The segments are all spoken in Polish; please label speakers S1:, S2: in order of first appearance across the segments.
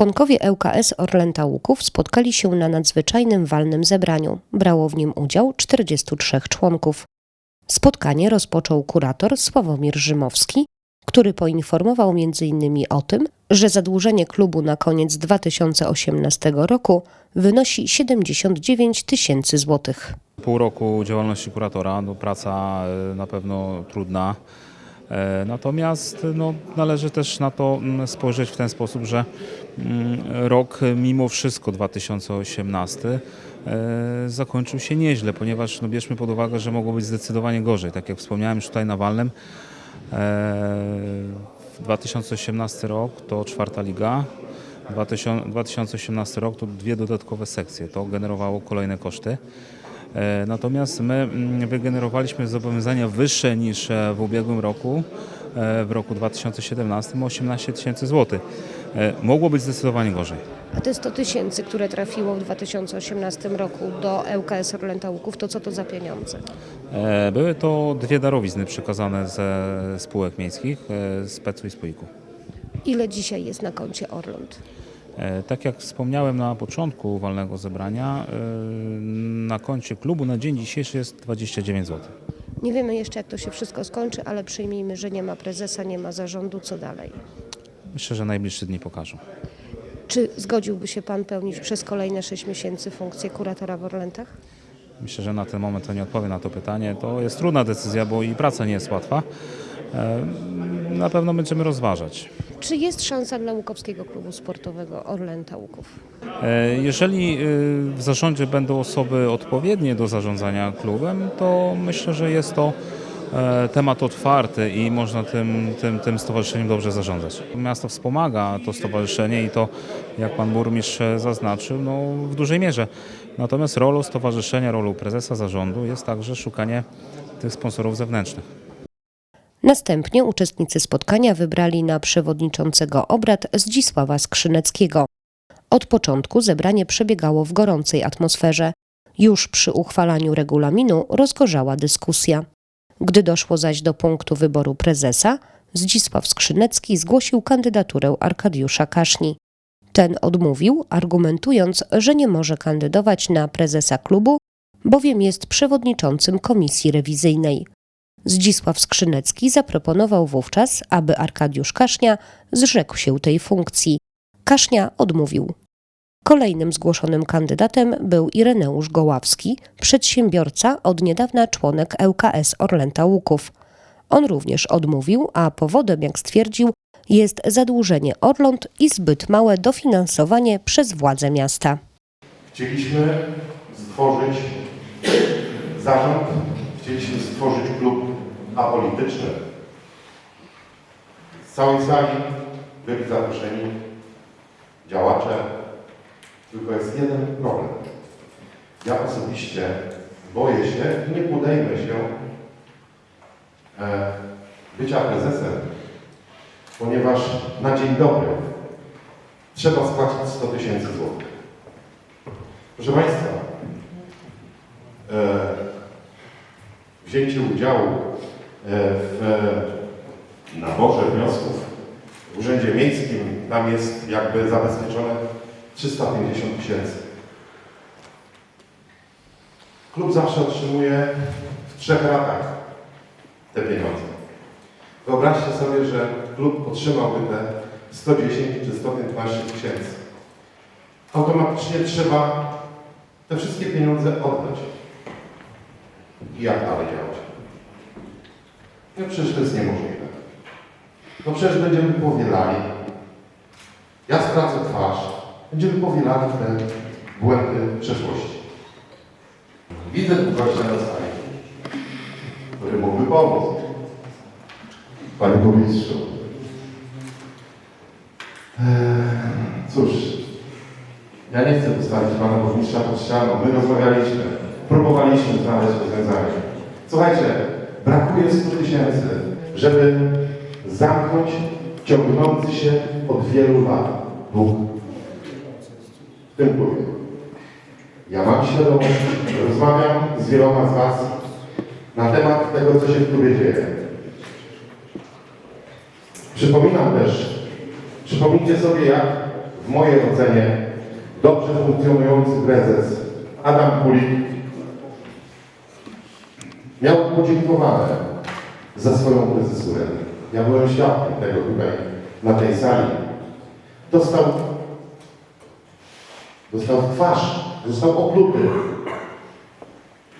S1: Członkowie ŁKS Orlęta Łuków spotkali się na nadzwyczajnym walnym zebraniu. Brało w nim udział 43 członków. Spotkanie rozpoczął kurator Sławomir Rzymowski, który poinformował m.in. o tym, że zadłużenie klubu na koniec 2018 roku wynosi 79 tysięcy złotych.
S2: Pół roku działalności kuratora, no praca e, na pewno trudna. E, Natomiast no, należy też na to mm, spojrzeć w ten sposób, że mm, rok e, mimo wszystko 2018 e, zakończył się nieźle, ponieważ no, bierzmy pod uwagę, że mogło być zdecydowanie gorzej. Tak jak wspomniałem już tutaj na Walnym, e, 2018 rok to czwarta liga, 2000 2018 rok to dwie dodatkowe sekcje. To generowało kolejne koszty. E, Natomiast my mm, wygenerowaliśmy zobowiązania wyższe niż e, w ubiegłym roku, e, w roku 2017 o 18 tysięcy złotych. Mogło być zdecydowanie gorzej.
S1: A te 100 tysięcy, które trafiło w 2018 roku do ŁKS Orlęta Łuków, to co to za pieniądze?
S2: Były to dwie darowizny przekazane ze spółek miejskich, z PEC-u i z PUIK-u.
S1: Ile dzisiaj jest na koncie Orląt?
S2: E, Tak jak wspomniałem na początku walnego zebrania, e, na koncie klubu na dzień dzisiejszy jest 29 zł.
S1: Nie wiemy jeszcze, jak to się wszystko skończy, ale przyjmijmy, że nie ma prezesa, nie ma zarządu, co dalej?
S2: Myślę, że najbliższe dni pokażą.
S1: Czy zgodziłby się Pan pełnić przez kolejne 6 miesięcy funkcję kuratora w Orlętach?
S2: Myślę, że na ten moment to nie odpowiem na to pytanie. To jest trudna decyzja, bo i praca nie jest łatwa. E, Na pewno będziemy rozważać.
S1: Czy jest szansa dla Łukowskiego Klubu Sportowego Orlęta Łuków?
S2: E, Jeżeli e, w zarządzie będą osoby odpowiednie do zarządzania klubem, to myślę, że jest to e, temat otwarty i można tym, tym, tym stowarzyszeniem dobrze zarządzać. Miasto wspomaga to stowarzyszenie i to, jak pan burmistrz zaznaczył, no, w dużej mierze. Natomiast rolą stowarzyszenia, rolą prezesa zarządu jest także szukanie tych sponsorów zewnętrznych.
S1: Następnie uczestnicy spotkania wybrali na przewodniczącego obrad Zdzisława Skrzyneckiego. Od początku zebranie przebiegało w gorącej atmosferze. Już przy uchwalaniu regulaminu rozgorzała dyskusja. Gdy doszło zaś do punktu wyboru prezesa, Zdzisław Skrzynecki zgłosił kandydaturę Arkadiusza Kaszni. Ten odmówił, argumentując, że nie może kandydować na prezesa klubu, bowiem jest przewodniczącym komisji rewizyjnej. Zdzisław Skrzynecki zaproponował wówczas, aby Arkadiusz Kasznia zrzekł się tej funkcji. Kasznia odmówił. Kolejnym zgłoszonym kandydatem był Ireneusz Goławski, przedsiębiorca, od niedawna członek ŁKS Orlęta Łuków. On również odmówił, a powodem, jak stwierdził, jest zadłużenie Orląt i zbyt małe dofinansowanie przez władze miasta.
S3: Chcieliśmy stworzyć zarząd, chcieliśmy stworzyć klub apolityczny. Z całej sali byli zaproszeni działacze, tylko jest jeden problem. Ja osobiście boję się i nie podejmę się e, bycia prezesem, ponieważ na dzień dobry trzeba spłacić 100 tysięcy złotych. Proszę Państwa, e, wzięcie udziału w naborze wniosków w Urzędzie Miejskim, tam jest jakby zabezpieczone 350 tysięcy. Klub zawsze otrzymuje w trzech ratach te pieniądze. Wyobraźcie sobie, że klub otrzymałby te 110 czy 115 tysięcy. Automatycznie trzeba te wszystkie pieniądze oddać. I jak dalej działać? No przecież to jest niemożliwe. No przecież będziemy powielali. Ja stracę twarz. Będziemy powielali te błędy przeszłości. Widzę tu na sali, który mógłby pomóc. Panie burmistrzu. Eee, cóż, ja nie chcę postawić pana burmistrza pod ścianą. My rozmawialiśmy, próbowaliśmy znaleźć rozwiązanie. Słuchajcie, brakuje 100 tysięcy, żeby zamknąć ciągnący się od wielu lat dług w tym klubie. Ja mam świadomość, rozmawiam z wieloma z Was na temat tego, co się w klubie dzieje. Przypominam też, przypomnijcie sobie, jak w mojej ocenie dobrze funkcjonujący prezes Adam Kulik miał podziękowane za swoją prezesurę. Ja byłem świadkiem tego tutaj, na tej sali. Dostał, dostał twarz, został opluty.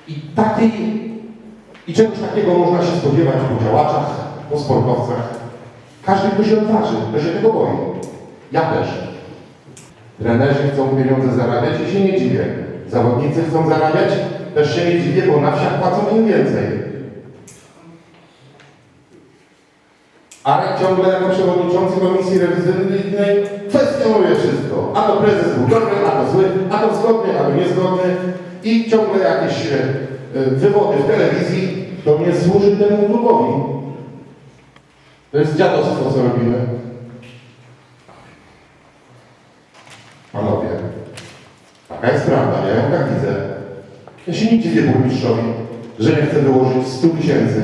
S3: I takiej, i czegoś takiego można się spodziewać po działaczach, po sportowcach. Każdy, kto się odważy, kto się tego boi. Ja też. Trenerzy chcą pieniądze zarabiać i się nie dziwię. Zawodnicy chcą zarabiać, też się nie dziwię, bo na wsiach płacą im więcej. Arek ciągle jako przewodniczący komisji rewizyjnej kwestionuje wszystko. A to prezes był dobry, a to zły, a to zgodny, a to niezgodny. I ciągle jakieś e, wywody w telewizji, to nie służy temu klubowi. To jest dziadostwo, co robimy. Panowie, taka jest prawda, ja ją tak widzę. Się nie dziwię burmistrzowi, że nie chce wyłożyć 100 tysięcy.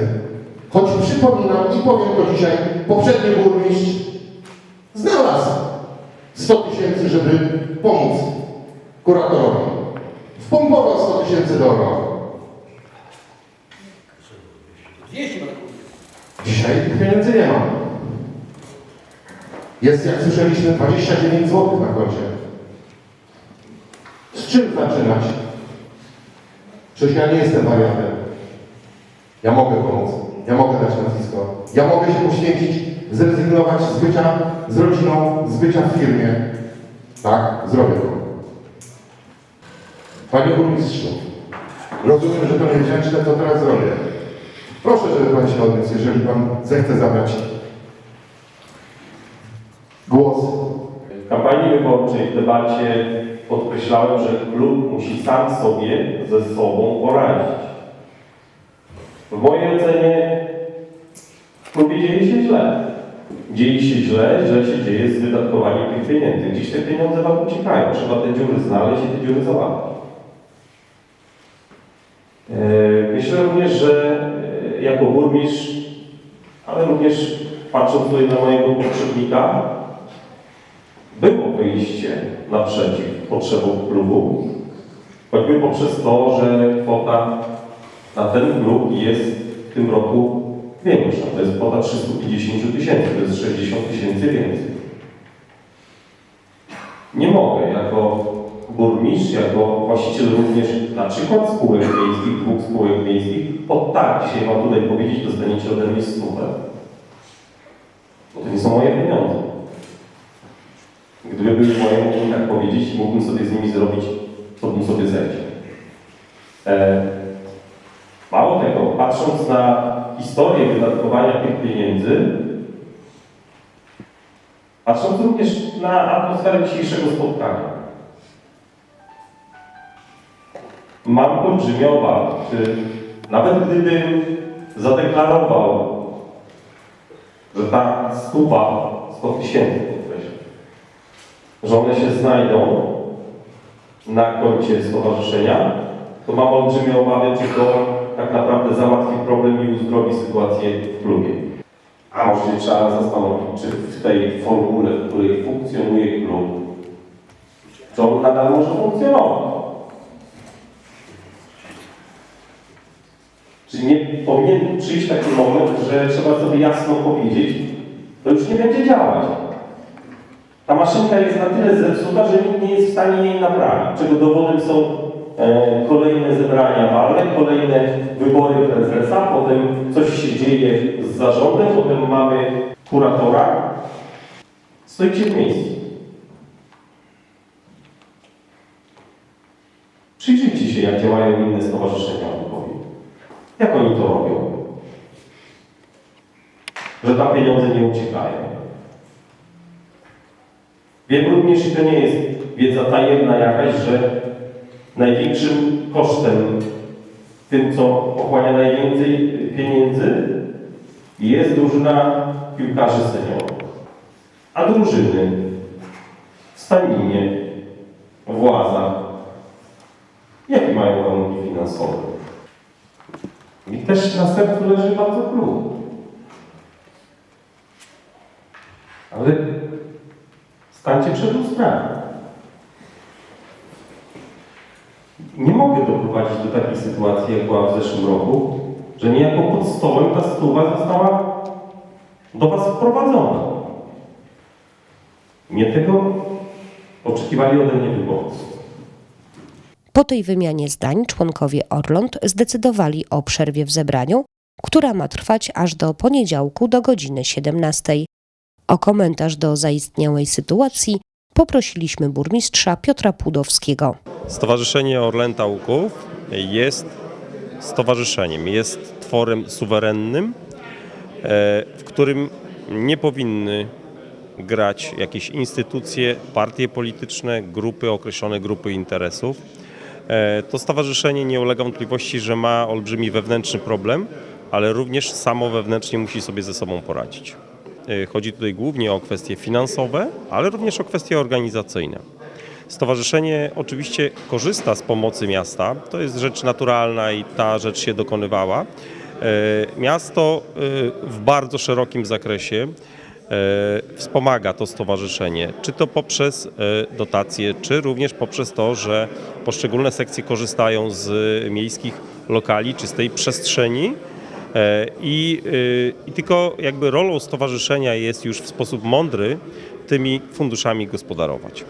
S3: Choć przypominam i powiem to dzisiaj, poprzedni burmistrz znalazł 100 tysięcy, żeby pomóc kuratorowi. Wpompował 100 tysięcy do roku. Dzisiaj tych pieniędzy nie ma. Jest, jak słyszeliśmy, 29 zł na koncie. Z czym zaczynać? Przecież ja nie jestem wariatem. Ja mogę pomóc. Ja mogę dać nazwisko. Ja mogę się poświęcić, zrezygnować z bycia z rodziną, z bycia w firmie. Tak, zrobię to. Panie burmistrzu, rozumiem, że to niewdzięczne, to teraz zrobię. Proszę, żeby Pan się odniósł, jeżeli Pan zechce zabrać głos.
S4: W kampanii wyborczej, w debacie podkreślałem, że klub musi sam sobie ze sobą poradzić. W mojej ocenie w klubie dzieje się źle. Dzieje się źle, źle się dzieje z wydatkowaniem tych pieniędzy. Gdzieś te pieniądze wam uciekają. Trzeba te dziury znaleźć i te dziury załatwić. E, Myślę również, że e, jako burmistrz, ale również patrząc tutaj na mojego poprzednika, było wyjście naprzeciw potrzebom klubu, choćby poprzez to, że kwota na ten klub jest w tym roku większa. To jest kwota 350 tysięcy, to jest 60 tysięcy więcej. Nie mogę jako burmistrz, jako właściciel również na przykład spółek miejskich, dwóch spółek miejskich, od tak, dzisiaj mam tutaj powiedzieć, dostaniecie ode mnie stówę. Bo to nie są moje pieniądze. Gdyby były moje, mógłbym tak powiedzieć i mógłbym sobie z nimi zrobić, co bym sobie zechciał. E, mało tego, patrząc na historię wydatkowania tych pieniędzy, patrząc również na atmosferę dzisiejszego spotkania, mam olbrzymie obawy, czy nawet gdybym zadeklarował, że ta stupa 100 tysięcy, że one się znajdą na koncie stowarzyszenia, to mam olbrzymie obawy, czy to tak naprawdę załatwi problem i uzdrowi sytuację w klubie. A może trzeba zastanowić, czy w tej formule, w której funkcjonuje klub, on nadal może funkcjonować. Czy nie powinien przyjść taki moment, że trzeba sobie jasno powiedzieć, to już nie będzie działać. Ta maszynka jest na tyle zepsuta, że nikt nie jest w stanie jej naprawić. Czego dowodem są e, kolejne zebrania walne, kolejne wybory prezesa, potem coś się dzieje z zarządem, potem mamy kuratora. Stoicie w miejscu. Przyjrzyjcie się, jak działają inne stowarzyszenia Lwowie. Jak oni to robią? Że tam pieniądze nie uciekają. Wiem również, i to nie jest wiedza tajemna jakaś, że największym kosztem, tym co pochłania najwięcej pieniędzy, jest drużyna piłkarzy seniorów. A drużyny w Staninie, w Łazach, jakie mają warunki finansowe? Mi też na sercu leży bardzo klub. Ale
S5: Stańcie przed lustrami. Nie mogę doprowadzić do takiej sytuacji, jak była w zeszłym roku, że niejako pod stołem ta stuwa została do Was wprowadzona. Nie tego oczekiwali ode mnie wyborcy.
S1: Po tej wymianie zdań członkowie Orląt zdecydowali o przerwie w zebraniu, która ma trwać aż do poniedziałku do godziny 17. O komentarz do zaistniałej sytuacji poprosiliśmy burmistrza Piotra Pudowskiego.
S4: Stowarzyszenie Orlęta Łuków jest stowarzyszeniem, jest tworem suwerennym, e, w którym nie powinny grać jakieś instytucje, partie polityczne, grupy, określone grupy interesów. E, To stowarzyszenie nie ulega wątpliwości, że ma olbrzymi wewnętrzny problem, ale również samo wewnętrznie musi sobie ze sobą poradzić. E, Chodzi tutaj głównie o kwestie finansowe, ale również o kwestie organizacyjne. Stowarzyszenie oczywiście korzysta z pomocy miasta, to jest rzecz naturalna i ta rzecz się dokonywała. E, Miasto e, w bardzo szerokim zakresie wspomaga to stowarzyszenie, czy to poprzez dotacje, czy również poprzez to, że poszczególne sekcje korzystają z miejskich lokali, czy z tej przestrzeni. E, I, y, I tylko jakby rolą stowarzyszenia jest już w sposób mądry tymi funduszami gospodarować.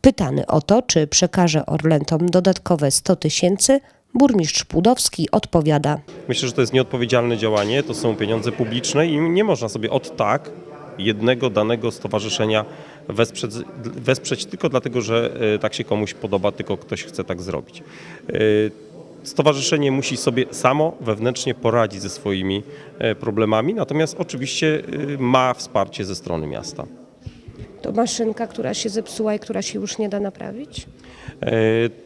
S1: Pytany o to, czy przekaże Orlentom dodatkowe 100 tysięcy, burmistrz Pudowski odpowiada.
S4: Myślę, że to jest nieodpowiedzialne działanie, to są pieniądze publiczne i nie można sobie od tak jednego danego stowarzyszenia wesprzeć, wesprzeć tylko dlatego, że e, tak się komuś podoba, tylko ktoś chce tak zrobić. Stowarzyszenie musi sobie samo wewnętrznie poradzić ze swoimi e, problemami, natomiast oczywiście e, ma wsparcie ze strony miasta.
S1: To maszynka, która się zepsuła i która się już nie da naprawić?
S4: E,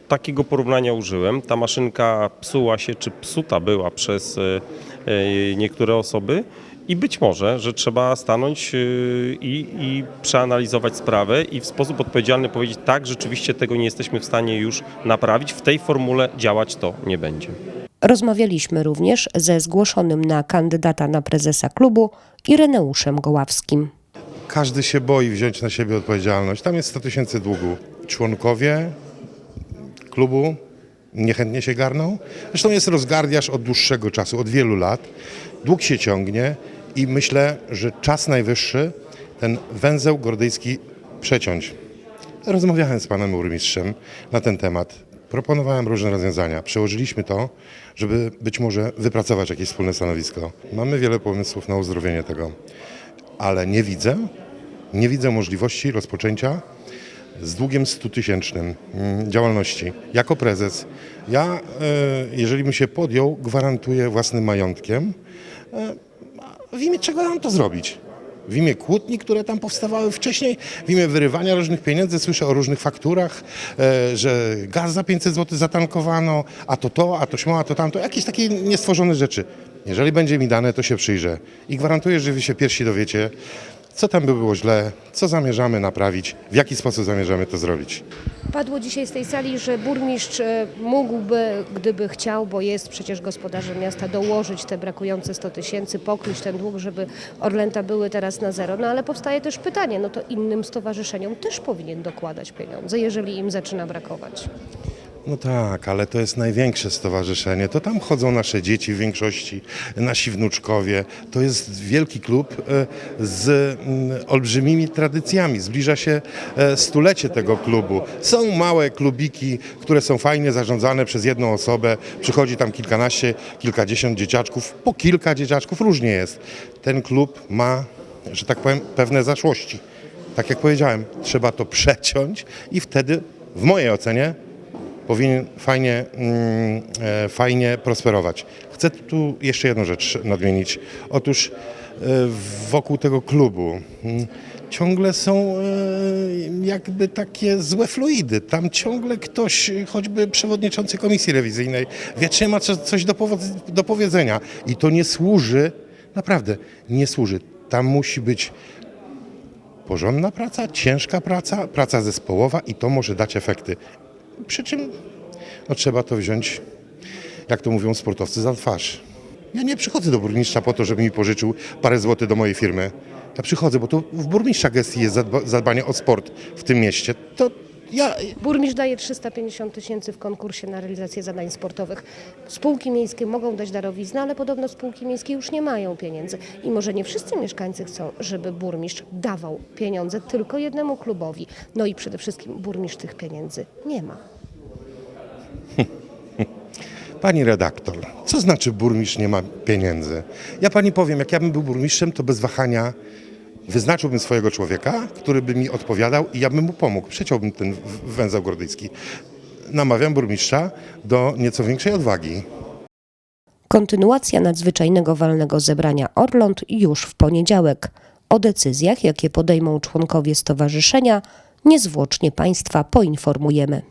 S4: Takiego porównania użyłem. Ta maszynka psuła się, czy psuta była przez e, e, niektóre osoby i być może, że trzeba stanąć e, i, i przeanalizować sprawę i w sposób odpowiedzialny powiedzieć, tak, rzeczywiście tego nie jesteśmy w stanie już naprawić, w tej formule działać to nie będzie.
S1: Rozmawialiśmy również ze zgłoszonym na kandydata na prezesa klubu Ireneuszem Goławskim.
S3: Każdy się boi wziąć na siebie odpowiedzialność. Tam jest 100 tysięcy długu. Członkowie klubu niechętnie się garną. Zresztą jest rozgardiaż od dłuższego czasu, od wielu lat. Dług się ciągnie i myślę, że czas najwyższy ten węzeł gordyjski przeciąć. Rozmawiałem z panem burmistrzem na ten temat. Proponowałem różne rozwiązania. Przełożyliśmy to, żeby być może wypracować jakieś wspólne stanowisko. Mamy wiele pomysłów na uzdrowienie tego ale nie widzę, nie widzę możliwości rozpoczęcia z długiem 100 tysięcznym mm, działalności. Jako prezes, ja, e, jeżeli bym się podjął, gwarantuję własnym majątkiem. W imię czego mam to zrobić? W imię kłótni, które tam powstawały wcześniej, w imię wyrywania różnych pieniędzy, słyszę o różnych fakturach, e, że gaz za 500 zł zatankowano, a to to, a to śmo, a to tamto, jakieś takie niestworzone rzeczy. Jeżeli będzie mi dane, to się przyjrzę i gwarantuję, że wy się pierwsi dowiecie, co tam by było źle, co zamierzamy naprawić, w jaki sposób zamierzamy to zrobić.
S6: Padło dzisiaj z tej sali, że burmistrz e, mógłby, gdyby chciał, bo jest przecież gospodarzem miasta, dołożyć te brakujące 100 tysięcy, pokryć ten dług, żeby Orlęta były teraz na zero. No ale powstaje też pytanie, no to innym stowarzyszeniom też powinien dokładać pieniądze, jeżeli im zaczyna brakować.
S3: No tak, ale to jest największe stowarzyszenie. To tam chodzą nasze dzieci w większości, nasi wnuczkowie. To jest wielki klub e, z mm, olbrzymimi tradycjami. Zbliża się e, stulecie tego klubu. Są małe klubiki, które są fajnie zarządzane przez jedną osobę. Przychodzi tam kilkanaście, kilkadziesiąt dzieciaczków, po kilka dzieciaczków, różnie jest. Ten klub ma, że tak powiem, pewne zaszłości. Tak jak powiedziałem, trzeba to przeciąć i wtedy, w mojej ocenie, powinien fajnie, mm, e, fajnie prosperować. Chcę tu jeszcze jedną rzecz nadmienić. Otóż e, wokół tego klubu mm, ciągle są e, jakby takie złe fluidy. Tam ciągle ktoś, choćby przewodniczący komisji rewizyjnej, wiecznie ma co- coś do, do powiedzenia. I to nie służy, naprawdę nie służy. Tam musi być porządna praca, ciężka praca, praca zespołowa i to może dać efekty. Przy czym no, trzeba to wziąć, jak to mówią sportowcy, za twarz. Ja nie przychodzę do burmistrza po to, żeby mi pożyczył parę złotych do mojej firmy. Ja przychodzę, bo to w burmistrza gestii jest zadba, zadbanie o sport w tym mieście. To ja,
S6: Burmistrz daje 350 tysięcy w konkursie na realizację zadań sportowych. Spółki miejskie mogą dać darowiznę, ale podobno spółki miejskie już nie mają pieniędzy. I może nie wszyscy mieszkańcy chcą, żeby burmistrz dawał pieniądze tylko jednemu klubowi. No i przede wszystkim burmistrz tych pieniędzy nie ma.
S3: Pani redaktor, co znaczy burmistrz nie ma pieniędzy? Ja pani powiem, jak ja bym był burmistrzem, to bez wahania wyznaczyłbym swojego człowieka, który by mi odpowiadał i ja bym mu pomógł. Przeciąłbym ten węzeł gordyjski. Namawiam burmistrza do nieco większej odwagi.
S1: Kontynuacja nadzwyczajnego walnego zebrania Orląt już w poniedziałek. O decyzjach, jakie podejmą członkowie stowarzyszenia, niezwłocznie Państwa poinformujemy.